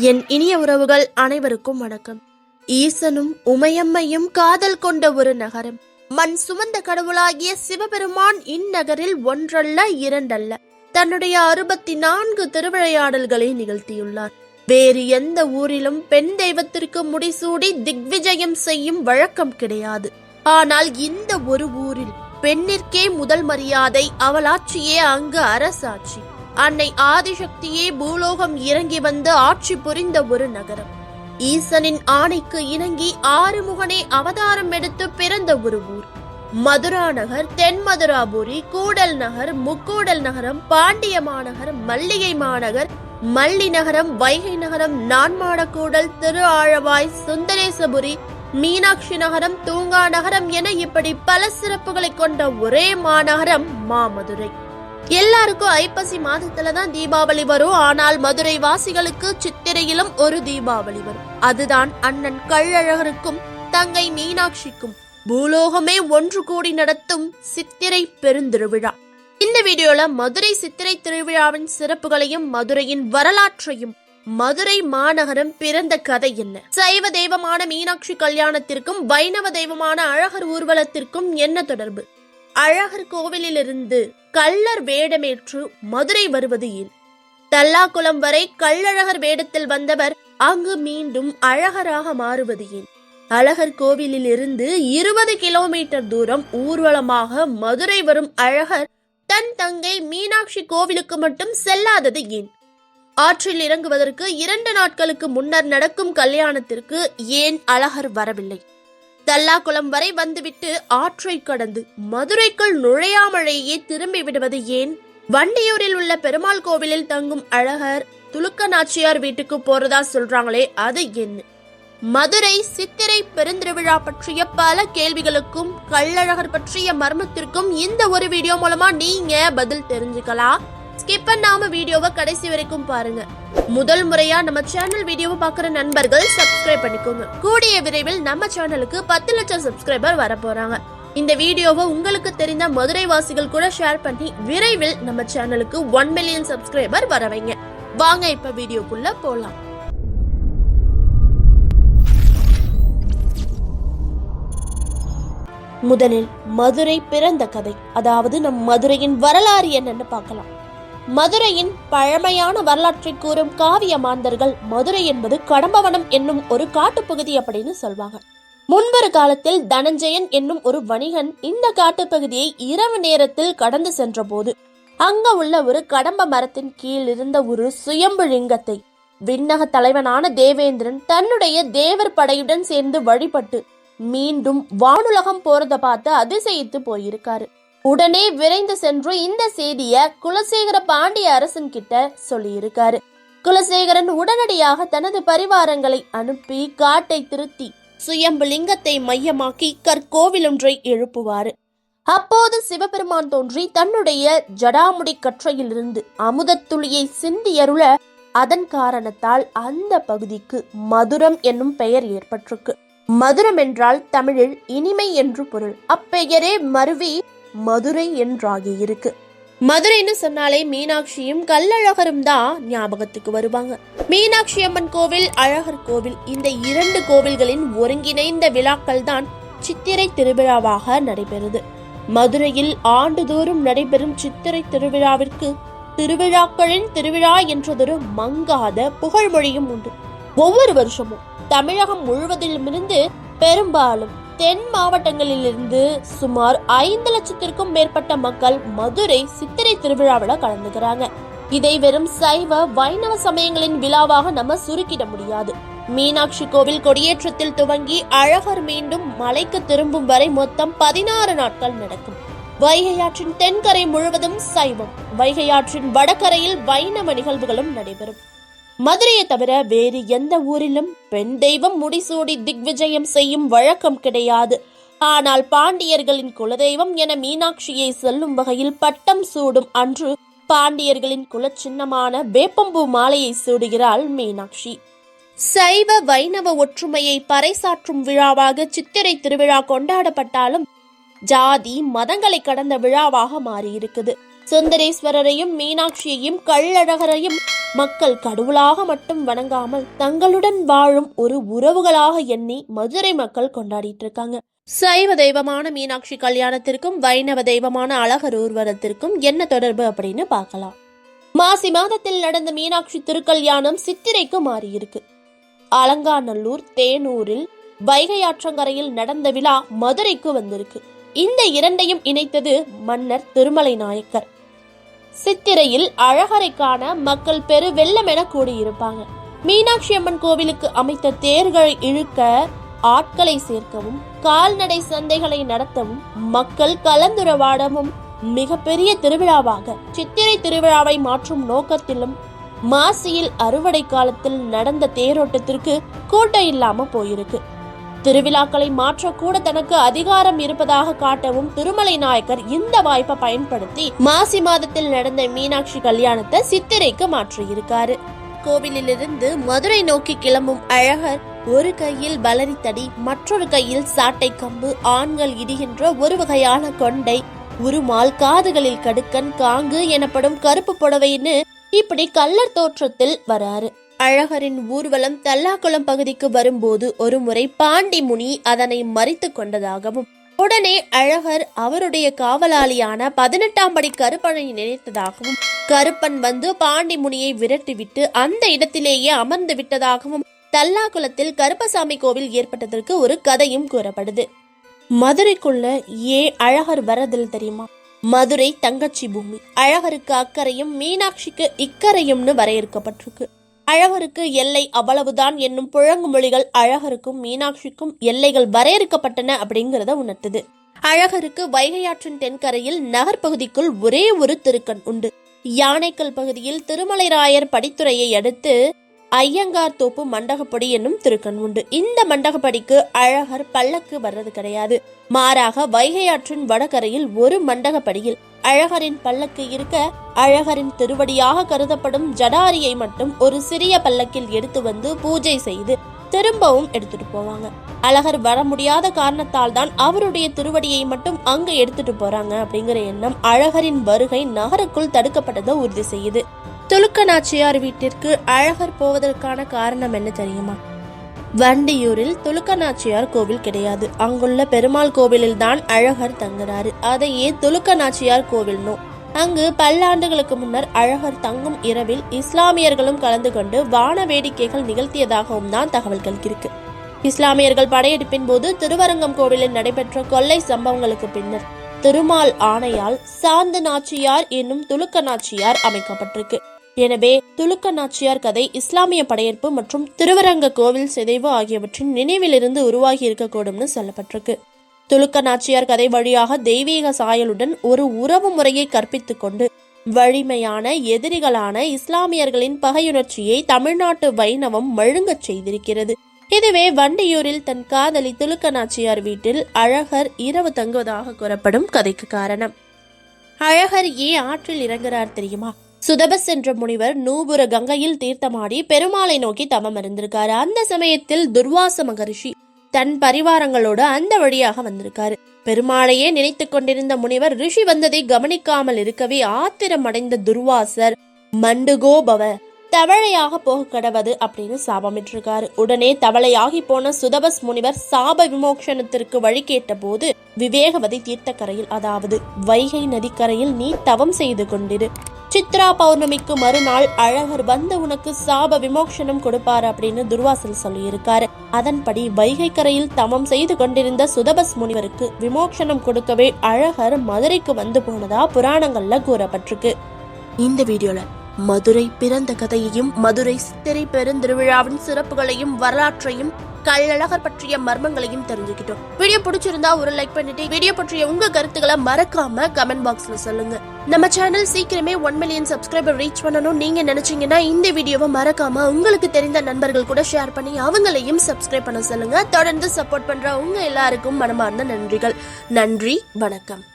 என் இனிய உறவுகள் அனைவருக்கும் வணக்கம். ஈசனும் உமையம்மையும் காதல் கொண்ட ஒரு நகரம். மண் சுமந்த கடவுளாகிய சிவபெருமான் இந்நகரில் ஒன்றல்ல இரண்டல்ல. தன்னுடைய அறுபத்தி நான்கு திருவிளையாடல்களை நிகழ்த்தியுள்ளார். வேறு எந்த ஊரிலும் பெண் தெய்வத்திற்கு முடிசூடி திக்விஜயம் செய்யும் வழக்கம் கிடையாது. ஆனால் இந்த ஒரு ஊரில் பெண்ணிற்கே முதல் மரியாதை அவளாட்சியே அங்கு அரசாட்சி. அன்னை ஆதிசக்தியே பூலோகம் இறங்கி வந்து ஆட்சி புரிந்த ஒரு நகரம். ஈசனின் ஆணைக்கு இணங்கி ஆறுமுகனே அவதாரம் எடுத்து பிறந்த ஒரு ஊர். மதுரா நகர் தென் மதுராபுரி கூடல் நகர் முக்கூடல் நகரம் பாண்டிய மாநகர் மல்லிகை மாநகர் மல்லி நகரம் வைகை நகரம் நான்மாடக்கூடல் திரு ஆழவாய் சுந்தரேசபுரி மீனாட்சி நகரம் தூங்கா நகரம் என இப்படி பல சிறப்புகளை கொண்ட ஒரே மாநகரம் மாமதுரை. எல்லாருக்கும் ஐப்பசி மாதத்துல தான் தீபாவளி வரும். ஆனால் மதுரை வாசிகளுக்கு சித்திரையிலும் ஒரு தீபாவளி வரும். அதுதான் அண்ணன் கள்ளழகருக்கும் தங்கை மீனாட்சிக்கும். பூலோகமே ஒன்று கூடி நடத்தும் சித்திரை பெருந்திருவிழா இந்த வீடியோல மதுரை சித்திரை திருவிழாவின் சிறப்புகளையும் மதுரையின் வரலாற்றையும் மதுரை மாநகரம் பிறந்த கதை என்ன? சைவ தெய்வமான மீனாட்சி கல்யாணத்திற்கும் வைணவ தெய்வமான அழகர் ஊர்வலத்திற்கும் என்ன தொடர்பு? அழகர் கோவிலிலிருந்து கள்ளர் வேடமேற்று மதுரை வருவது ஏன்? தல்லாக்குளம் வரை கள்ளழகர் வேடத்தில் வந்தவர் அங்கு மீண்டும் அழகராக மாறுவது ஏன்? அழகர் கோவிலில் இருந்து இருபது கிலோமீட்டர் தூரம் ஊர்வலமாக மதுரை வரும் அழகர் தன் தங்கை மீனாட்சி கோவிலுக்கு மட்டும் செல்லாதது ஏன்? ஆற்றில் இறங்குவதற்கு இரண்டு நாட்களுக்கு முன்னர் நடக்கும் கல்யாணத்திற்கு ஏன் அழகர் வரவில்லை? தல்லாக்குளம் வரை வந்துவிட்டு ஆற்றை கடந்து மதுரைக்குள் நுழையாமலேயே திரும்பி விடுவது ஏன்? வண்டியூரில் உள்ள பெருமாள் கோவிலில் தங்கும் அழகர் துலுக்க நாச்சியார் வீட்டுக்கு போறதா சொல்றாங்களே அது என்ன? மதுரை சித்திரை பெருந்திருவிழா பற்றிய பல கேள்விகளுக்கும் கள்ளழகர் பற்றிய மர்மத்திற்கும் இந்த ஒரு வீடியோ மூலமா நீங்க பதில் தெரிஞ்சுக்கலாம். ஸ்கிப் பண்ணாம வீடியோவை கடைசி வரைக்கும் பாருங்க. முதல் முறையா நம்ம சேனல் வீடியோவை பாக்குற நண்பர்கள் சப்ஸ்கிரைப் பண்ணிக்கோங்க. கூடிய விரைவில் நம்ம சேனலுக்கு பத்து லட்சம் சப்ஸ்கிரைபர் வர போறாங்க. இந்த வீடியோவை உங்களுக்கு தெரிந்த மதுரை வாசிகள் கூட ஷேர் பண்ணி விரைவில் நம்ம சேனலுக்கு ஒன் மில்லியன் சப்ஸ்கிரைபர் வர வைங்க. வாங்க இப்ப வீடியோக்குள்ள போலாம். முதலில் மதுரை பிறந்த கதை. அதாவது நம் மதுரையின் வரலாறு என்னன்னு பார்க்கலாம். மதுரையின் பழமையான வரலாற்றை கூறும் காவிய மாந்தர்கள் மதுரை என்பது கடம்பவனம் என்னும் ஒரு காட்டுப்பகுதி அப்படின்னு சொல்வாங்க. முன்பொரு காலத்தில் தனஞ்சயன் என்னும் ஒரு வணிகன் இந்த காட்டுப்பகுதியை இரவு நேரத்தில் கடந்து சென்றபோது அங்க உள்ள ஒரு கடம்ப மரத்தின் கீழ் இருந்த ஒரு சுயம்பு லிங்கத்தை விண்ணக தலைவனான தேவேந்திரன் தன்னுடைய தேவர் படையுடன் சேர்ந்து வழிபட்டு மீண்டும் வானுலகம் போறத பார்த்து அதிசயித்து போயிருக்காரு. உடனே விரைந்து சென்று இந்த செய்திய குலசேகர பாண்டிய அரசன் கிட்ட சொல்லியிருக்காரு. குலசேகரன் உடனடியாக தனது பரிவாரங்களை அனுப்பி காட்டை திருத்தி சுயம்புலிங்கத்தை மையமாக்கி கற்கோவில் ஒன்றை எழுப்புவாரு. அப்போது சிவபெருமான் தோன்றி தன்னுடைய ஜடாமுடி கற்றையிலிருந்து அமுதத்துளியை சிந்தியருள அதன் காரணத்தால் அந்த பகுதிக்கு மதுரம் என்னும் பெயர் ஏற்பட்டிருக்கு. மதுரம் என்றால் தமிழில் இனிமை என்று பொருள். அப்பெயரே மருவி மதுரை என்றாகி இருக்கு மதுரைன்னு சொன்னாலே மீனாட்சியும் கல்லழகரும் தான் ஞாபகத்துக்கு வருவாங்க. மீனாட்சி அம்மன் கோவில் அழகர் கோவில் இந்த இரண்டு கோவில்களின் ஒருங்கிணைந்த விழாக்கள் தான் சித்திரை திருவிழாவாக நடைபெறுது. மதுரையில் ஆண்டுதோறும் நடைபெறும் சித்திரை திருவிழாவிற்கு திருவிழாக்களின் திருவிழா என்றதொரு மங்காத புகழ்மொழியும் உண்டு. ஒவ்வொரு வருஷமும் தமிழகம் முழுவதிலுமிருந்து பெரும்பாலும் தென் மாவட்டங்களிலிருந்து சுமார் ஐந்து லட்சத்திற்கும் மேற்பட்ட மக்கள் மதுரை சித்திரை திருவிழாவில் கலந்துக்கிறாங்க. இதை வெறும் சைவ வைணவ சமயங்களின் விழாவாக நம்ம சுருக்கிட முடியாது. மீனாட்சி கோவில் கொடியேற்றத்தில் துவங்கி அழகர் மீண்டும் மலைக்கு திரும்பும் வரை மொத்தம் பதினாறு நாட்கள் நடக்கும். வைகையாற்றின் தென்கரை முழுவதும் சைவம். வைகையாற்றின் வடகரையில் வைணவ நிகழ்வுகளும் நடைபெறும். மதுரையை தவிர வேறு எந்த ஊரிலும் பெண் தெய்வம் முடிசூடி திக்விஜயம் செய்யும் வழக்கம் கிடையாது. ஆனால் பாண்டியர்களின் குலதெய்வம் என மீனாட்சியை செல்லும் வகையில் பட்டம் சூடும் அன்று பாண்டியர்களின் குலச்சின்னமான வேப்பம்பூ மாலையை சூடுகிறாள் மீனாட்சி. சைவ வைணவ ஒற்றுமையை பறைசாற்றும் விழாவாக சித்திரை திருவிழா கொண்டாடப்பட்டாலும் ஜாதி மதங்களை கடந்த விழாவாக மாறியிருக்குது. சுந்தரேஸ்வரரையும் மீனாட்சியையும் கள்ளழகரையும் மக்கள் கடவுளாக மட்டும் வணங்காமல் தங்களுடன் வாழும் ஒரு உறவுகளாக எண்ணி மதுரை மக்கள் கொண்டாடிட்டு இருக்காங்க. சைவ தெய்வமான மீனாட்சி கல்யாணத்திற்கும் வைணவ தெய்வமான அழகர் ஊர்வலத்திற்கும் என்ன தொடர்பு அப்படின்னு பார்க்கலாம். மாசி மாதத்தில் நடந்த மீனாட்சி திருக்கல்யாணம் சித்திரைக்கு மாறியிருக்கு. அலங்காநல்லூர் தேனூரில் வைகை ஆற்றங்கரையில் நடந்த விழா மதுரைக்கு வந்திருக்கு. இந்த இரண்டையும் இணைத்தது மன்னர் திருமலை நாயக்கர். சித்திரையில் அழகரை காண மக்கள் பெரு வெள்ளமென கூடியிருப்பாங்க. மீனாட்சி அம்மன் கோவிலுக்கு அமைத்த தேர்களை இழுக்க ஆட்களை சேர்க்கவும் கால்நடை சந்தைகளை நடத்தவும் மக்கள் கலந்துரவாடவும் மிகப்பெரிய திருவிழாவாக. சித்திரை திருவிழாவை மாற்றும் நோக்கத்திலும் மாசியில் அறுவடை காலத்தில் நடந்த தேரோட்டத்திற்கு கூட்டம் இல்லாம போயிருக்கு. திருவிழாக்களை மாற்றக்கூட தனக்கு அதிகாரம் இருப்பதாக காட்டவும் திருமலை நாயக்கர் இந்த வாய்ப்பை பயன்படுத்தி மாசி மாதத்தில் நடந்த மீனாட்சி கல்யாணத்தை சித்திரைக்கு மாற்றியிருக்காரு. கோவிலிலிருந்து மதுரை நோக்கி கிளம்பும் அழகர் ஒரு கையில் பலரித்தடி மற்றொரு கையில் சாட்டை கம்பு ஆண்கள் இடுகின்ற ஒரு வகையான கொண்டை உருமால் காதுகளில் கடுக்கன் காங்கு எனப்படும் கருப்பு புடவைன்னு இப்படி கல்லர் தோற்றத்தில் வராரு. அழகரின் ஊர்வலம் தல்லாக்குளம் பகுதிக்கு வரும்போது ஒருமுறை பாண்டி முனி அதனை மறித்து கொண்டதாகவும் உடனே அழகர் அவருடைய காவலாளியான பதினெட்டாம் படி கருப்பனை நினைத்ததாகவும் கருப்பன் வந்து பாண்டி முனியை விரட்டிவிட்டு அந்த இடத்திலேயே அமர்ந்து விட்டதாகவும் தல்லாக்குளத்தில் கருப்பசாமி கோவில் ஏற்பட்டதற்கு ஒரு கதையும் கூறப்படுது. மதுரைக்குள்ள ஏ அழகர் வரதில் தெரியுமா? மதுரை தங்கச்சி பூமி. அழகருக்கு அக்கறையும் மீனாட்சிக்கு இக்கரையும்னு வரையறுக்கப்பட்டிருக்கு. அழகருக்கு எல்லை அவ்வளவுதான் என்னும் புழங்கு மொழிகள் அழகருக்கும் மீனாட்சிக்கும் எல்லைகள் வரையறுக்கப்பட்டன அப்படிங்கிறத உணர்த்துது. அழகருக்கு வைகையாற்றின் தென்கரையில் நகர்ப்பகுதிக்குள் ஒரே ஒரு திருக்கண் உண்டு. யானைக்கல் பகுதியில் திருமலைராயர் படித்துறையை அடுத்து ஐயங்கார் தோப்பு மண்டகப்படி என்னும் திருக்கண் உண்டு. இந்த மண்டகப்படிக்கு அழகர் பல்லக்கு வர்றது கிடையாது. மாறாக வைகை ஆற்றின் வடகரையில் ஒரு மண்டகப்படியில் அழகரின் பல்லக்கு இருக்க அழகரின் திருவடியாக கருதப்படும் ஜடாரியை மட்டும் ஒரு சிறிய பல்லக்கில் எடுத்து வந்து பூஜை செய்து திரும்பவும் எடுத்துட்டு போவாங்க. அழகர் வர முடியாத காரணத்தால் தான் அவருடைய திருவடியை மட்டும் அங்க எடுத்துட்டு போறாங்க அப்படிங்கிற எண்ணம் அழகரின் வருகை நகருக்குள் தடுக்கப்பட்டதை உறுதி செய்யுது. துலுக்க நாச்சியார் வீட்டிற்கு அழகர் போவதற்கான காரணம் என்ன தெரியுமா? வண்டியூரில் துலுக்க நாச்சியார் கோவில் கிடையாது. அங்குள்ள பெருமாள் கோவிலில் தான் அழகர் தங்குறாரு. அதையே துலுக்க நாச்சியார் கோவில்னோ அங்கு பல்லாண்டுகளுக்கு முன்னர் அழகர் தங்கும் இரவில் இஸ்லாமியர்களும் கலந்து கொண்டு வான வேடிக்கைகள் நிகழ்த்தியதாகவும் தான் தகவல்கள் இருக்கு. இஸ்லாமியர்கள் படையெடுப்பின் போது திருவரங்கம் கோவிலில் நடைபெற்ற கொள்ளை சம்பவங்களுக்கு பின்னர் திருமால் ஆணையால் சாந்து நாச்சியார் என்னும் துலுக்க நாச்சியார் அமைக்கப்பட்டிருக்கு. எனவே துலுக்க நாச்சியார் கதை இஸ்லாமிய படையெடுப்பு மற்றும் திருவரங்க கோவில் சிதைவு ஆகியவற்றின் நினைவிலிருந்து உருவாகி இருக்கக்கூடும்னு சொல்லப்பட்டிருக்கு. துலுக்க நாச்சியார் கதை வழியாக தெய்வீக சாயலுடன் ஒரு உறவு முறையை கற்பித்துக் கொண்டு வலிமையான எதிரிகளான இஸ்லாமியர்களின் பகையுணர்ச்சியை தமிழ்நாட்டு வைணவம் மழுங்கச் செய்திருக்கிறது. இதுவே வண்டியூரில் தன் காதலி துலுக்க நாச்சியார் வீட்டில் அழகர் இரவு தங்குவதாக கூறப்படும் கதைக்கு காரணம். அழகர் ஏன் ஆற்றில் இறங்குறார் தெரியுமா? சுதபஸ் என்ற முனிவர் நூபுர கங்கையில் தீர்த்தமாடி பெருமாளை நோக்கி தவம் இருந்திருக்காரு அந்த சமயத்தில் துர்வாச மகரிஷி தன் பரிவாரங்களோடு அந்த வழியாக வந்திருக்காரு. பெருமாளையே நினைத்து கொண்டிருந்த முனிவர் ரிஷி வந்ததை கவனிக்காமல் இருக்கவே ஆத்திரம் அடைந்த துர்வாசர் மண்டுகோபவ தவளையாக போக கடவது அப்படின்னு சாபமிட்டிருக்காரு. உடனே தவளையாகி போன சுதபஸ் முனிவர் சாப விமோக்ஷணத்திற்கு வழி கேட்ட போது விவேகவதி தீர்த்தக்கரையில் அதாவது வைகை நதிக்கரையில் நீ தவம் செய்து கொண்டிரு. சித்ரா பௌர்ணமிக்கு மறுநாள் அழகர் வந்து உனக்கு சாப விமோக்ஷனம் கொடுப்பார் அப்படின்னு துர்வாசல் சொல்லியிருக்காரு. அதன்படி வைகை கரையில் தமம் செய்து கொண்டிருந்த சுதபஸ் முனிவருக்கு விமோக்ஷனம் கொடுக்கவே அழகர் மதுரைக்கு வந்து போனதா புராணங்கள்ல கூறப்பட்டிருக்கு. இந்த வீடியோல மதுரை பிறந்த கதையையும் மதுரை சித்திரை பெருந்திருவிழாவின் சிறப்புகளையும் வரலாற்றையும் கள்ளழகர் பற்றிய மர்மங்களையும் தெரிஞ்சுக்கிட்டோம். வீடியோ பிடிச்சிருந்தா ஒரு லைக் பண்ணிட்டு வீடியோ பற்றிய உங்க கருத்துக்களை மறக்காம கமெண்ட் பாக்ஸ்ல சொல்லுங்க. நம்ம சேனல் சீக்கிரமே ஒன் மில்லியன் சப்ஸ்கிரைபர் ரீச் பண்ணணும். நீங்க நினைச்சீங்கன்னா இந்த வீடியோவை மறக்காம உங்களுக்கு தெரிந்த நண்பர்கள் கூட ஷேர் பண்ணி அவங்களையும் சப்ஸ்கிரைப் பண்ண சொல்லுங்க. தொடர்ந்து சப்போர்ட் பண்ற உங்க எல்லாருக்கும் மனமார்ந்த நன்றிகள். நன்றி வணக்கம்.